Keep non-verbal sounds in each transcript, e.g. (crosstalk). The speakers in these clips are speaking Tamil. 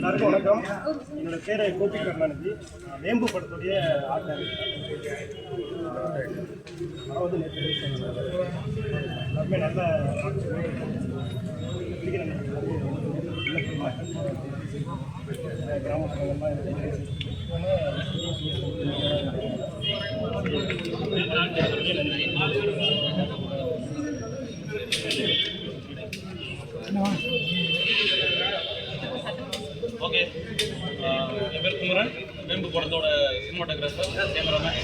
எல்லாருக்கும் வணக்கம். என்னோட பேர் கோபி கருணாநிதி. வேம்பு படத்துடைய ஆட்டம் படம் வந்து நேற்று எல்லாருமே நல்ல நடிகர் கிராமப்புறங்கள்லாம் எனக்கு ஓகே ஆஹ் என் பேர் குமரன் வேம்பு படத்தோட சினிமாட்டோகிராஃபர் கேமராமேன்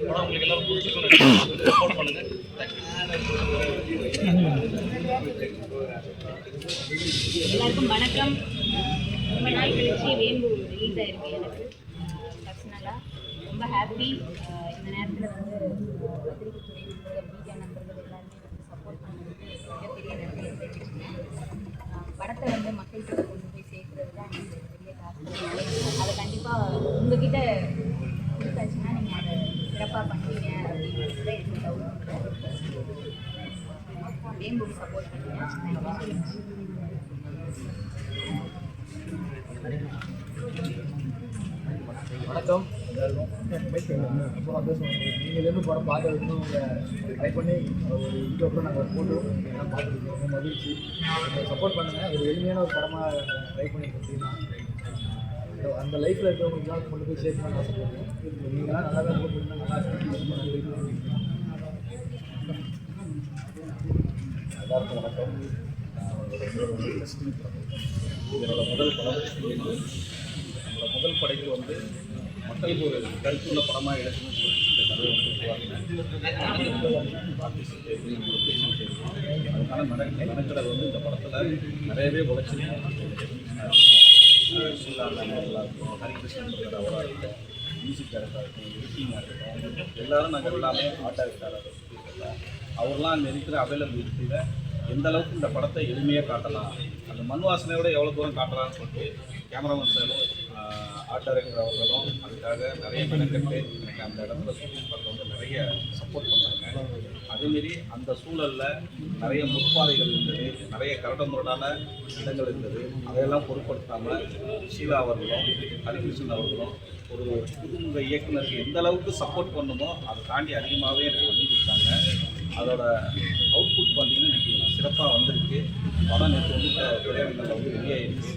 படம் உங்களுக்கு சப்போர்ட் பண்ணுங்க. எல்லாருக்கும் வணக்கம். ரொம்ப நாள் கழிச்சு வேம்பு ரிலீஸ் ஆயிருக்கு எனக்கு. பர்சனலாக ரொம்ப ஹாப்பி இந்த நேரத்தில் வந்து பத்திரிகை துறை நண்பர்கள் மீடியா நண்பர்கள் எல்லாருமே சப்போர்ட் பண்ணுறது மிகப்பெரிய நன்றி படத்தை வந்து மக்கள்கிட்ட கொண்டு போய் சேர்க்கறது தான் எனக்கு பெரிய டாஸ்க் அதை கண்டிப்பாக உங்ககிட்ட கொடுத்தாச்சுன்னா நீங்கள் அதை சிறப்பாக பண்ணுவீங்க அப்படிங்கிறது தான் எனக்கு டவுட் வேம்புக்கு சப்போர்ட் பண்ணுங்க தேங்க்யூ வணக்கம். நீங்கள் இருந்து படம் பார்க்கறதுக்கு உங்கள் ட்ரை பண்ணி ஒரு வீடியோ கூட நாங்கள் போட்டு எல்லாம் பார்த்துருக்கோம். ரொம்ப மகிழ்ச்சி. சப்போர்ட் பண்ணுங்கள் ஒரு எளிமையான ஒரு படமாக ட்ரை பண்ணி கொடுத்தீங்கன்னா அந்த லைஃப்பில் இருக்கிறவங்களுக்குலாம் கொண்டு போய் சேர்க்கணும்னு ஆசைப்படுறேன். நீங்களாம் நல்லா தான் போட்டுருந்தா நல்லா இருக்கும். ரொம்ப நல்லா எல்லாருக்கும் வணக்கம். என்னோட முதல் படம் நம்மளோட முதல் படைப்பு வந்து மக்களுக்கு ஒரு கருத்துள்ள படமாக எடுக்கணும்னு சொல்லி இந்த கதையை வந்து உருவாக்கினேன் அதுக்கான மென மெனக்கடல் வந்து இந்த படத்தில் நிறையவே உழைச்சிருக்கோம் ஷீலா மேம் அவர்களாக ஹரிகிருஷ்ணன் அவராக இருக்கட்டும் மியூசிக் டைரக்டராக இருக்கட்டும் எடிட்டிங்காக இருக்கட்டும் எல்லாரும் நாங்கள் எல்லாமே ஆர்ட் டைரக்டராக இருக்கோம். அவர்லாம் அங்கே இருக்கிற அவைலபிலிட்டியில் எந்த அளவுக்கு இந்த படத்தை எளிமையாக காட்டலாம் மண் வாசனையோட எவ்வளோ தூரம் காட்டலாம்னு சொல்லிட்டு கேமராமேன் சாரும் ஆர்ட் டைரக்டர் அவர்களும் அதுக்காக நிறைய மெனக்கட்டு எனக்கு அந்த இடத்துல ஷூட்டிங் பண்ணுறது வந்து நிறைய சப்போர்ட் பண்ணாங்க அதேமாரி அந்த சூழலில் நிறைய முற்பாதைகள் இருந்தது நிறைய கரட முரடான இடங்கள் இருந்தது. அதையெல்லாம் பொருட்படுத்தாமல் ஷீலா அவர்களும் ஹரிகிருஷ்ணன் அவர்களும் ஒரு புதுமுக இயக்குனருக்கு எந்த அளவுக்கு சப்போர்ட் பண்ணுமோ அதை தாண்டி அதிகமாகவே எனக்கு பண்ணி கொடுத்தாங்க. அதோட அவுட்புட் பார்த்தீங்கன்னா இன்னைக்கு சிறப்பாக வந்திருக்கு. படம் நேற்று வந்து திரையரங்கில் வந்து வெளியாயிருக்கு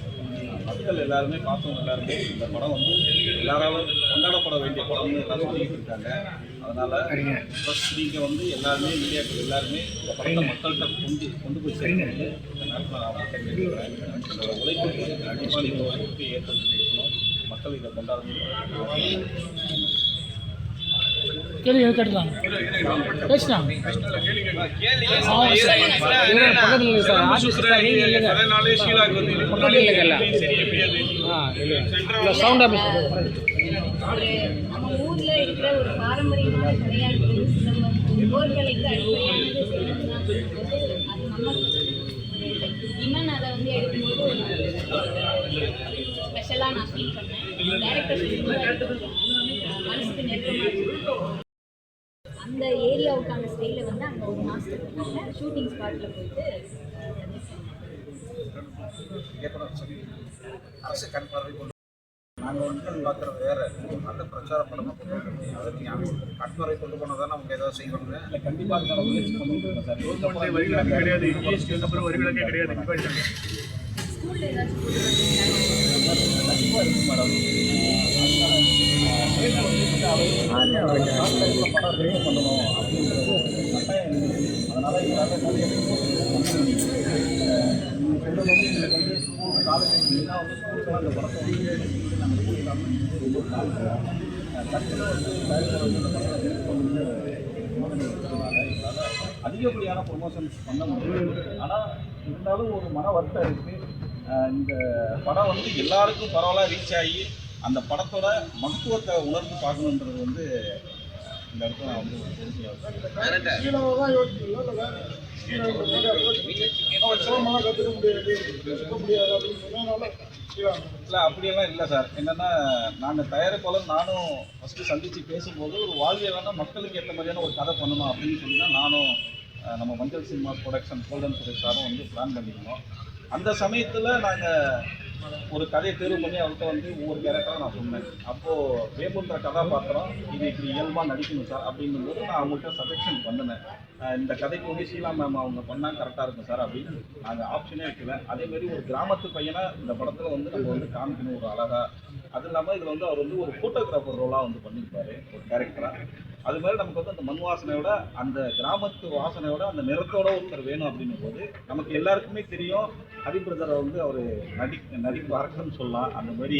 மக்கள் எல்லாருமே பார்த்தவங்க எல்லாருமே இந்த படம் வந்து எல்லாராலும் கொண்டாடப்பட வேண்டிய படம்னு எல்லாம் சொல்லிட்டு இருக்காங்க. அதனால ப்ளஸ் நீங்கள் வந்து எல்லாருமே மீடியாக்கள் எல்லாருமே இந்த படத்தை மக்கள்கிட்ட கொண்டு கொண்டு போய் நேரத்தில் நான் உழைப்புக்கு கண்டிப்பாக நீங்கள் உழைப்புக்கு ஏற்படுத்திக்கணும் மக்கள் இதை கொண்டாடணும். கேள்வி கேட்டுலாம் பேசினாங்க பக்கத்தில் நம்ம ஊர்ல இருக்கிற ஒரு பாரம்பரியமான சிலம்பம் அடிப்படையானது சிலம்பம் அது நம்ம அதை வந்து எடுக்கும்போது ஸ்பெஷலாக நான் ஃபீல் பண்ணேன் டேரக்டர் மனசுக்கு நெருக்கமாக அந்த ஏரியாவுக்கான ஸ்டைல வந்து அங்கே ஒரு மாஸ்டர் பண்ணாங்க ஷூட்டிங் ஸ்பாட்டில் போயிட்டு அரசு நாங்கள் வந்து பார்க்குறது வேற. அந்த பிரச்சார படமாக கொண்டு வரணும் அதை நீங்கள் கண்மறை கொண்டு போனால் தான் அவங்க ஏதாவது செய்வாங்க. கண்டிப்பாக கிடையாது. கிடையாது. ஸ்கூலில் ஏதாச்சும் மேடம். அதிகப்படியான ப்ரொமோஷன்ஸ் பண்ண முடியும் ஆனால் இருந்தாலும் ஒரு மன வருத்தம் இருக்குது இந்த படம் வந்து எல்லாருக்கும் பரவாயில்ல ரீச் ஆகி அந்த படத்தோட மகத்துவத்தை உணர்ந்து பார்க்கணுன்றது வந்து இந்த இடத்துல நான் வந்து இல்லை அப்படியெல்லாம் இல்லை சார். என்னென்னா நாங்கள் தயாரிப்பாளர் நானும் ஃபஸ்ட்டு சந்தித்து பேசும்போது ஒரு வாழ்வியலான மக்களுக்கு ஏற்ற மாதிரியான ஒரு கதை பண்ணணும் அப்படின்னு சொல்லி தான் நானும் நம்ம மஞ்சள் சினிமா ப்ரொடக்ஷன் கோல்டன் சுரேஷ் சாரும் வந்து பிளான் பண்ணியிருந்தோம். அந்த சமயத்தில் நாங்கள் ஒரு கதையை தேர்வு பண்ணி அவர்கிட்ட வந்து ஒவ்வொரு கேரக்டராக நான் சொன்னேன். அப்போது வேம்புன்ற கதாபாத்திரம் இது இப்படி இயல்பாக நடிக்கணும் சார் அப்படிங்கும்போது நான் அவங்கள்ட்ட சஜஷன் பண்ணினேன். இந்த கதைக்கு வந்து ஷீலா மேம் அவங்க பண்ணால் கரெக்டாக இருக்கும் சார் அப்படின்னு நாங்கள் ஆப்ஷனே வைக்கல. அதேமாரி ஒரு கிராமத்து பையனை இந்த படத்தில் வந்து நம்ம வந்து காமிக்கணும் ஒரு அழகாக அது இல்லாமல் இதில் வந்து அவர் வந்து ஒரு ஃபோட்டோகிராஃபர் ரோலாக வந்து பண்ணியிருப்பாரு ஒரு கேரக்டராக அது மாதிரி நமக்கு வந்து அந்த மண் வாசனையோட அந்த கிராமத்து வாசனையோட அந்த நிறத்தோட ஒருத்தர் வேணும் அப்படின்னும் போது நமக்கு எல்லாருக்குமே தெரியும் ஹரி பிரதரை வந்து அவர் நடி நடிப்பு அரக்கன்னு சொல்லலாம். அந்த மாதிரி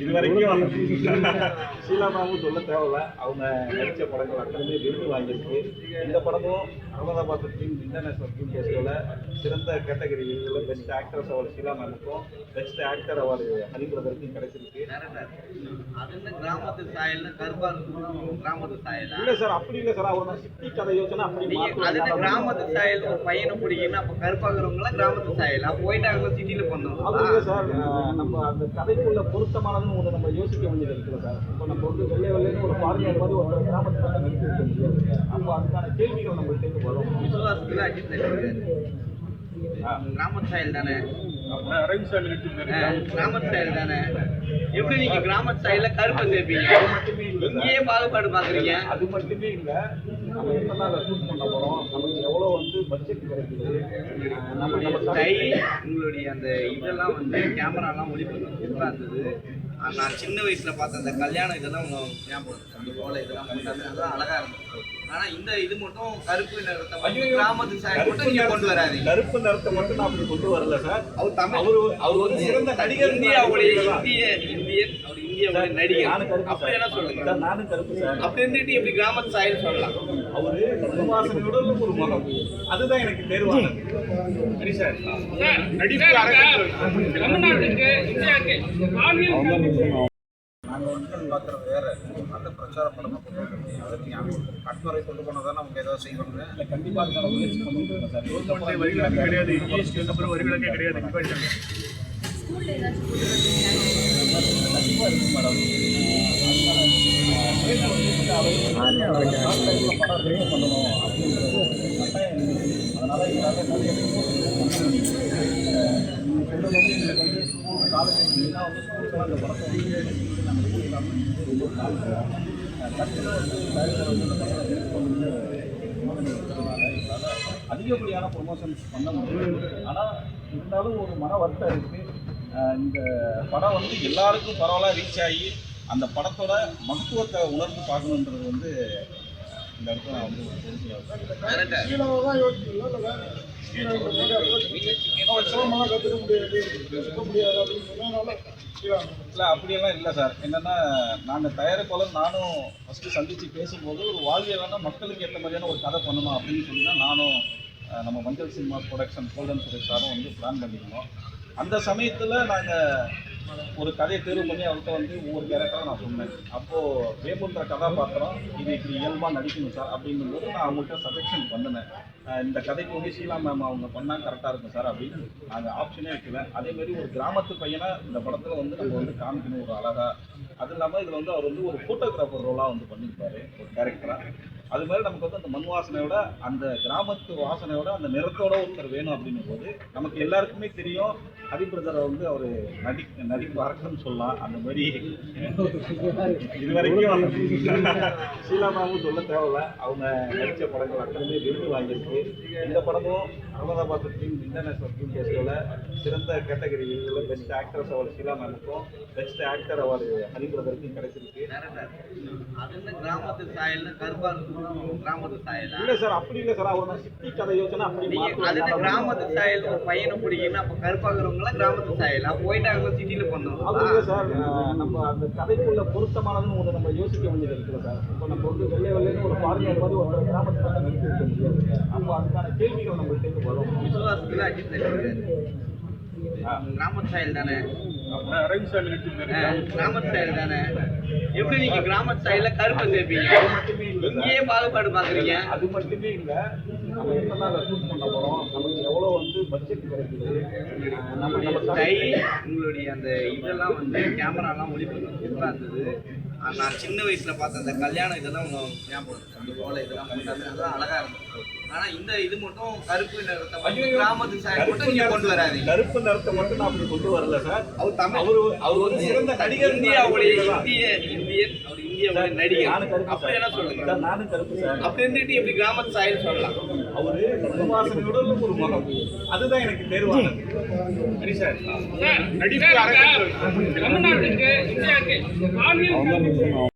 இது வரைக்கும் ஷீலாமாவும் சொல்ல தேவையில்ல. அவங்க நடித்த படங்கள் அத்தனையுமே விருது வாங்கியிருக்கு. இந்த படமும் அகமதாபாத் டீம் இன்டர்நேஷனல் டீம் ஃபெஸ்டிவலில் சிறந்த கேட்டகரி விருதுல பெஸ்ட் ஆக்ட்ரஸ் அவார்டு ஷீலா மேமுக்கும் பெஸ்ட் ஆக்டர் அவார்டு ஹரி பிரதருக்கும் கிடைச்சிருக்கு. கிராமத்து சாயல்னு கருப்பா இருக்கும் கிராமத்து சாயலா. இல்லை சார் அப்படி இல்லை சார். அவர் சிட்டி கதை யோசனை அப்படி அது கிராமத்து சாயல் ஒரு பையனை பிடிக்குன்னா அப்ப கருப்பாகிறவங்களாம் கிராமத்து சாயல். அப்ப போயிட்டு அவங்க சிட்டில அது பண்ணுவோம் இல்லை சார். நம்ம அந்த கதைக்குள்ள பொருத்தமானதுன்னு ஒன்று நம்ம யோசிக்க வேண்டியது இருக்குது சார். இப்போ நம்ம வந்து வெள்ளை வெள்ளைன்னு ஒரு பார்வையாளர் மாதிரி ஒரு கிராமத்து பக்கம் நிறுத்தி முடியாது. அப்போ அதுக்கான கேள்விகள் நம்மள்கிட்ட வரும். விசுவாசத்துல அஜித் கிராமத்து சாயல் தானே? கிராமத்து சாயல் தானே எப்படி நீங்க கிராமத்து சாயல்ல கருப்பை சேர்ப்பீங்க? இங்கேயே பாகுபாடு பாக்குறீங்க. அது மட்டுமே இல்லை நம்ம பண்ண நமக்கு எவ்வளோ வந்து பட்ஜெட் கிடைக்குது அஹ் நம்ம நம்ம ஸ்டை உங்களுடைய அந்த இதெல்லாம் வந்து கேமராலாம் ஒளிபரப்பு சூப்பராக இருந்தது. நான் சின்ன வயசுல பார்த்த அந்த கல்யாணம் இதெல்லாம் ஞாபகம். அந்த போல இதெல்லாம் அதெல்லாம் அழகா இருந்தது. ஆனா இந்த இது மட்டும் கருப்பு நிறத்தை மட்டும் கிராமத்து சாயல் மட்டும் நீங்க கொண்டு வராதீங்க. கருப்பு நிறத்தை மட்டும் நான் அப்படி கொண்டு வரல சார். அவர் தமிழ். அவரு அவர் வந்து சிறந்த நடிகர் இந்தியாவுடைய இந்திய இந்தியன் அவர் இந்தியாவுடைய நானும் நடிகர். கருப்பு அப்படி என்ன சொல்லுங்க? சார் நானும் கருப்பு சார். அப்படி இருந்துட்டு எப்படி கிராமத்து சாயல் சொல்லலாம். அவரு மண்வாசனையோட ஒரு முகம். அதுதான் எனக்கு தேர்வானது. சரி சார். தமிழ்நாட்டுக்கு இந்தியாவுக்கு. நாங்கள் வந்து பார்க்குறது வேற. பிரச்சார படமாக கொண்டு ஞாபகம் கட்டுரை கொண்டு போனால் தான் நமக்கு ஏதாவது செய்வாங்க. இல்ல கண்டிப்பா அதுக்கான முயற்சி பண்ணிட்டு இருக்கேன் சார். கவர்மெண்ட் வரிவிலக்கு கிடையாது. அப்புறம் வரிவிலக்கே கிடையாது. அதனால வந்து ஸ்கூல் அந்த படத்தை வந்து வந்து அதிகப்படியான ப்ரொமோஷன்ஸ் பண்ண முடியும் ஆனால் இருந்தாலும் ஒரு மன வருத்தம் இருக்குது இந்த படம் வந்து எல்லாருக்கும் பரவலாக ரீச் ஆகி அந்த படத்தோட மகத்துவத்தை உணர்ந்து பார்க்கணுன்றது வந்து இந்த இடத்துல நான் வந்து இல்லை கற்றுக்க முடியாது கற்றுக்க முடியாது அப்படின்னு இல்லை அப்படியெல்லாம் இல்லை சார். என்னென்னா நாங்கள் தயாரிப்பாளர் நானும் ஃபஸ்ட்டு சந்தித்து பேசும்போது ஒரு வாழ்வியலான மக்களுக்கு ஏற்ற மாதிரியான ஒரு கதை பண்ணணும் அப்படின்னு சொல்லி தான் நானும் நம்ம மஞ்சள் சினிமா ப்ரொடக்ஷன் கோல்டன் சுரேஷ் சாரும் வந்து பிளான் பண்ணியிருந்தோம். அந்த சமயத்தில் நாங்கள் ஒரு கதையை தேர்வு பண்ணி அவர்கிட்ட வந்து ஒவ்வொரு கேரக்டராக நான் சொன்னேன். அப்போது வேம்புன்ற கதாபாத்திரம் இது இப்படி இயல்பாக நடிக்கணும் சார் அப்படிங்கும்போது நான் அவங்கள்ட்ட சஜெக்ஷன் பண்ணினேன். இந்த கதைக்கு வந்து ஷீலா மேம் அவங்க பண்ணால் கரெக்டாக இருக்கும் சார் அப்படின்னு நாங்கள் ஆப்ஷனே வைக்கல. அதேமாரி ஒரு கிராமத்து பையனை இந்த படத்தில் வந்து நம்ம வந்து காமிக்கணும் ஒரு அழகாக அது இல்லாமல் இதில் வந்து அவர் வந்து ஒரு ஃபோட்டோகிராஃபர் ரோலாக வந்து பண்ணியிருப்பாரு ஒரு கேரக்டராக அது மாதிரி நமக்கு வந்து அந்த மண் வாசனையோட அந்த கிராமத்து வாசனையோட அந்த நிறத்தோட ஒருத்தர் வேணும் அப்படின்னும் போது நமக்கு எல்லாருக்குமே தெரியும் ஹரி பிரதரை வந்து அவர் நடி நடிப்பு அரக்கன்னு சொல்லலாம். அந்த மாதிரி இது வரைக்கும் ஷீலாமாவும் (laughs) சொல்ல தேவையில்ல. அவங்க நடித்த படங்கள் அத்தனையுமே விருது வாங்கியிருக்கு இந்த படமும் அகமதாபாத் டீம் இன்டர்நேஷனல் டீம் ஃபெஸ்டிவலில் சிறந்த கேட்டகரி விருதுல பெஸ்ட் ஆக்ட்ரஸ் அவார்டு ஷீலா மேமுக்கும் பெஸ்ட் ஆக்டர் அவார்டு ஹரி பிரதருக்கும் கிடைச்சிருக்கு. கிராமத்து சாயல்னு கருப்பா கிராமத்து சாயலா? இல்லை சார் அப்படி இல்லை சார். அவர் சிட்டி கதை யோசனை அப்படி கிராமத்து சாயல் ஒரு பையனை பிடிக்குன்னா அப்ப கருப்பாகிறவங்களாம் கிராமத்து சாயல் அப்ப போயிட்டு அவங்க சிட்டில அது பண்ணுவோம் இல்லை சார். நம்ம அந்த கதைக்குள்ள பொருத்தமானதுன்னு ஒன்று நம்ம யோசிக்க வேண்டியது இருக்குது சார். இப்போ நம்ம வந்து வெள்ளை வெள்ளைன்னு ஒரு பார்வையாளர் மாதிரி ஒரு கிராமத்து பக்கம் நிறுத்தி முடியாது. அப்போ அதுக்கான கேள்விகள் நம்மள்கிட்ட வரும். விசுவாசத்துல அஜித் கிராமத்து சாயல் தானே? கிராமத்து சாயல் தானே? எப்படி நீங்க கிராமத்து சாயல்ல கருப்பை சேர்ப்பீங்க? இங்கேயே பாகுபாடு பாக்குறீங்க? அது மட்டுமே இல்லை. நம்ம நாள் ஷூட் பண்ண போகிறோம் நமக்கு எவ்வளோ வந்து பட்ஜெட் கிடைக்குது? நம்ம நம்ம ஸ்டை உங்களுடைய அந்த இதெல்லாம் வந்து கேமராலாம் ஒளிபரப்பு சூப்பரா இருந்தது. நான் சின்ன வயசுல பார்த்த அந்த கல்யாணம் இதெல்லாம் ஞாபகம். அந்த போல இதெல்லாம் அதெல்லாம் அழகா இருந்தது. ஆனா இந்த இது மட்டும் கருப்பு நிறத்தை மட்டும் கிராமத்து சாயல் மட்டும் நீங்க கொண்டு வராதீங்க. கருப்பு நிறத்தை மட்டும் நான் அப்படி கொண்டு வரல சார். அவர் தமிழ். அவரு அவர் ஒரு சிறந்த நடிகர் இந்தியாவுடைய இந்திய இந்தியன் அவர் இந்தியாவுடைய நானும் நடிகர். கருப்பு அப்படி என்ன சொல்லுங்க சார் நானும் கருப்பு சார். அப்படி இருந்துட்டு எப்படி கிராமத்து சாயல் சொல்லலாம். அவரு ஒரு முகம். அதுதான் எனக்கு தேர்வானது. சரி சார். தமிழ்நாட்டுக்கு இந்தியாவுக்கு பாலியல்